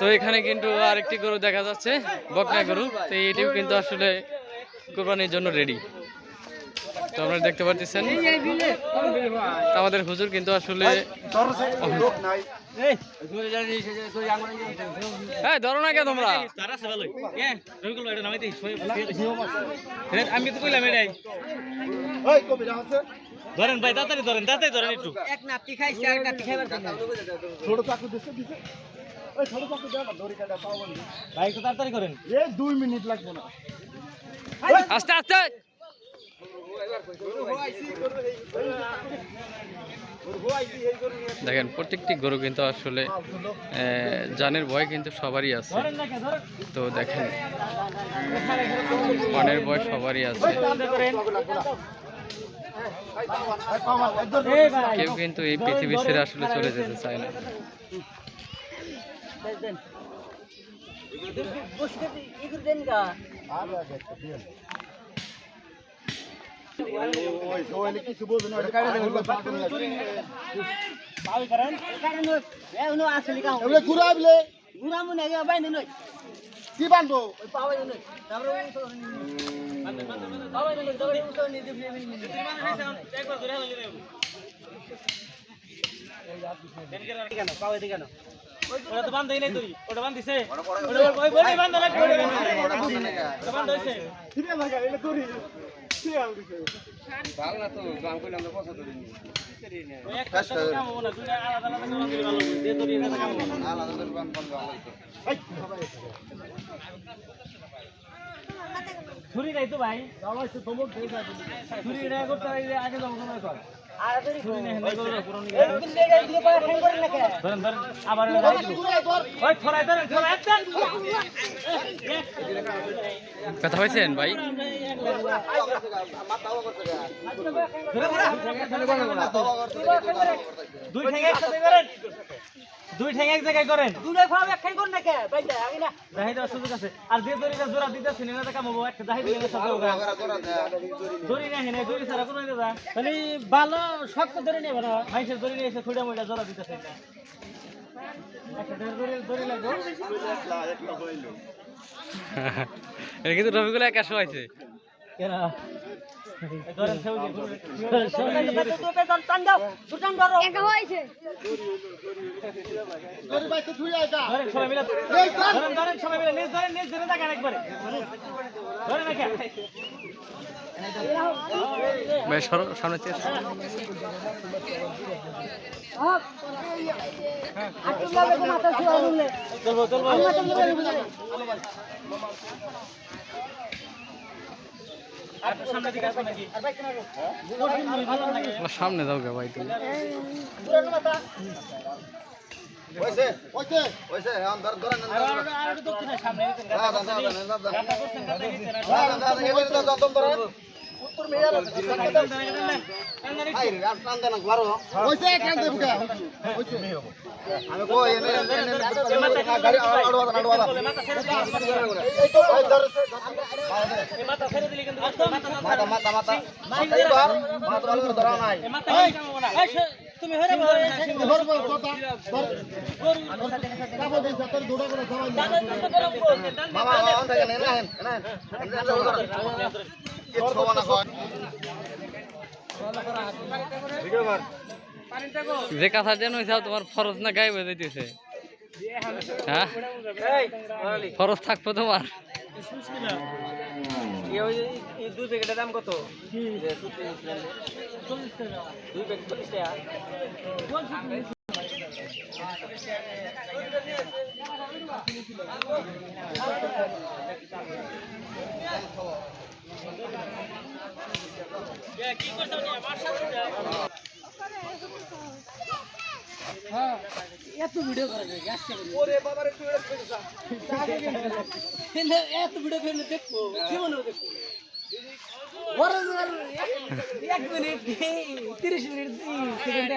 তো এখানে কিন্তু আরেকটি গরু দেখা যাচ্ছে বকনা গরু। তো এটিও কিন্তু আসলে কোরবানির জন্য রেডি তো আপনারা দেখতে পাচ্ছেন আমাদের হুজুর কিন্তু আসলে হ্যাঁ ধরো না কে তোমরা। আমি তো কইলাম এটাই। ধরেন ভাই তাড়াতাড়ি ধরেন তাড়াতাড়ি ধরেন একটু। এক খাইছে খাইবার ছোট চাকু দিছে। ভাই একটু তাড়াতাড়ি করেন। এই দুই মিনিট লাগবে না। আস্তে আস্তে দেখেন প্রত্যেকটি গরু কিন্তু আসলে আহ, জানের ভয় কিন্তু সবারই আছে। তো দেখেন মনের ভয় সবারই আছে। কেউ কিন্তু এই পৃথিবী ছেড়ে আসলে চলে যেতে চায় না। বসে ইগুর দেন গা। কিছু বলবে না ওটা কাটে দেবে ভাই করেন কারণ এ উনো আসলি কা এগুলো ঘুরাবলে গুরা মনে বাইন নই কি বানবো? ওই পাওয়া নই তারপরে ওই তো পাওয়া নই দড়ি উঠো নি দিবি একবার ধরে হলো কেন পাওয়া কেন? ওটা তো বান্ধই নাই তুই ওটা বান্ধিছে। ওটা ওই বলি বান্ধা না ওটা বান্ধা হইছে ফিরে লাগা এটা করি কি আল দিছে। ওই একটা কাম হবে না দুইটা আলাদা আলাদা করে দিলে ভালো হবে তোর এটা কাম হবে না ছুরি নাই তো ভাই। ছুরি এটা করতে আগে আগে যাব সময় কর। কথা হয়েছেন ভাই দুই ঠ্যাং একসাথে করেন দুই ঠ্যাং এক জায়গায় করেন। দুলে খাওয়া খাই করে না কে বাইন্দা আগে না জাহিদ দেওয়ার সুযোগ আছে। আর যে দড়িটা জোড়া দিতেছে নিলে তো কামাবো একটা জাহিদ দিলে সাথে ওগা দড়ি না হেনে দড়ি ছাড়া কোনো দিতে খালি ভালো শক্ত দড়ি নেবে না মাইসের দড়ি নিয়ে এসে খুঁড়ে মুড়ে জোড়া দিতেছে না। একটা দেড় দড়ি দড়ি লাগবে এটা কিন্তু রবিগুলো একাশো আছে কেন? সামনে চলবো চলবো আমরা তো বলে বলে আর সামনে দিকে আসবে নাকি? আর বাইক না ভালো লাগে। না, সামনে যাও গে ভাই তুমি সামনে। তুমি হেরে ধর বল কথা ধর কাবো দিন তোর দৌড়া করে সবাই মামা অন থাকে না না না কর যে কথা যেন তোমার ফরজ না গায়ে বেঁধে দিতেছে হ্যাঁ? ফরজ থাকব তোমার। দুই প্যাকেটের দাম কত? দুই প্যাকেট চল্লিশ টাকা। এত ভিডিও করা যায় আজকে ওরে বাবা রে তুই কিন্তু এত ভিডিও দেখব জীবনে দেখব? বড় এক মিনিট তিরিশ মিনিট সেকেন্ড